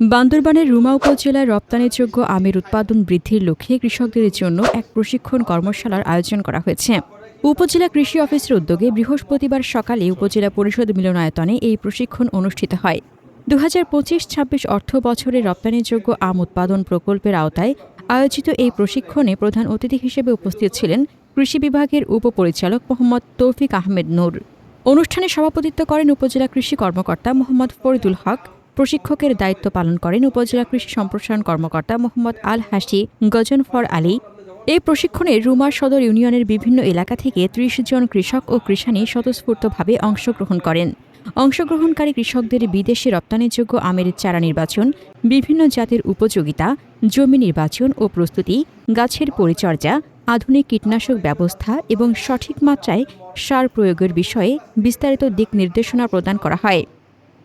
বান্দরবানের রুমা উপজেলায় রপ্তানিযোগ্য আমের উৎপাদন বৃদ্ধির লক্ষ্যে কৃষকদের জন্য এক প্রশিক্ষণ কর্মশালার আয়োজন করা হয়েছে। উপজেলা কৃষি অফিসের উদ্যোগে বৃহস্পতিবার সকালে উপজেলা পরিষদ মিলনায়তনে এই প্রশিক্ষণ অনুষ্ঠিত হয়। দু হাজার পঁচিশ ছাব্বিশ অর্থ বছরে রপ্তানিযোগ্য আম উৎপাদন প্রকল্পের আওতায় আয়োজিত এই প্রশিক্ষণে প্রধান অতিথি হিসেবে উপস্থিত ছিলেন কৃষি বিভাগের উপপরিচালক মোহাম্মদ তৌফিক আহমেদ নূর। অনুষ্ঠানে সভাপতিত্ব করেন উপজেলা কৃষি কর্মকর্তা মোহাম্মদ ফরিদুল হক প্রশিক্ষকের দায়িত্ব পালন করেন উপজেলা কৃষি সম্প্রসারণ কর্মকর্তা মোহাম্মদ আল হাসি গজনফর আলী। এই প্রশিক্ষণে রুমার সদর ইউনিয়নের বিভিন্ন এলাকা থেকে ত্রিশ জন কৃষক ও কৃষানি স্বতঃস্ফূর্তভাবে অংশগ্রহণ করেন। অংশগ্রহণকারী কৃষকদের বিদেশে রপ্তানিযোগ্য আমের চারা নির্বাচন, বিভিন্ন জাতের উপযোগিতা, জমি নির্বাচন ও প্রস্তুতি, গাছের পরিচর্যা, আধুনিক কীটনাশক ব্যবস্থা এবং সঠিক মাত্রায় সার প্রয়োগের বিষয়ে বিস্তারিত দিক নির্দেশনা প্রদান করা হয়।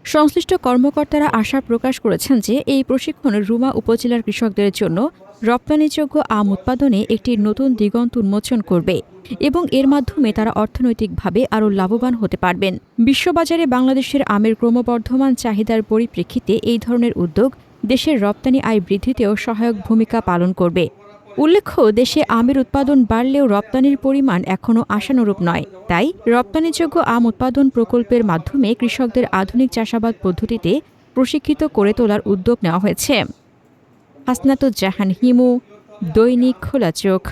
সংশ্লিষ্ট কর্মকর্তারা আশা প্রকাশ করেছেন যে এই প্রশিক্ষণ রুমা উপজেলার কৃষকদের জন্য রপ্তানিযোগ্য আম উৎপাদনে একটি নতুন দিগন্ত উন্মোচন করবে এবং এর মাধ্যমে তারা অর্থনৈতিকভাবে আরও লাভবান হতে পারবেন। বিশ্ববাজারে বাংলাদেশের আমের ক্রমবর্ধমান চাহিদার পরিপ্রেক্ষিতে এই ধরনের উদ্যোগ দেশের রপ্তানি আয় বৃদ্ধিতেও সহায়ক ভূমিকা পালন করবে। উল্লেখ্য, দেশে আমের উৎপাদন বাড়লেও রপ্তানির পরিমাণ এখনও আশানুরূপ নয়। তাই রপ্তানিযোগ্য আম উৎপাদন প্রকল্পের মাধ্যমে কৃষকদের আধুনিক চাষাবাদ পদ্ধতিতে প্রশিক্ষিত করে তোলার উদ্যোগ নেওয়া হয়েছে। হাসনাতুজ্জাহান হিমু, দৈনিক খোলা চোখ।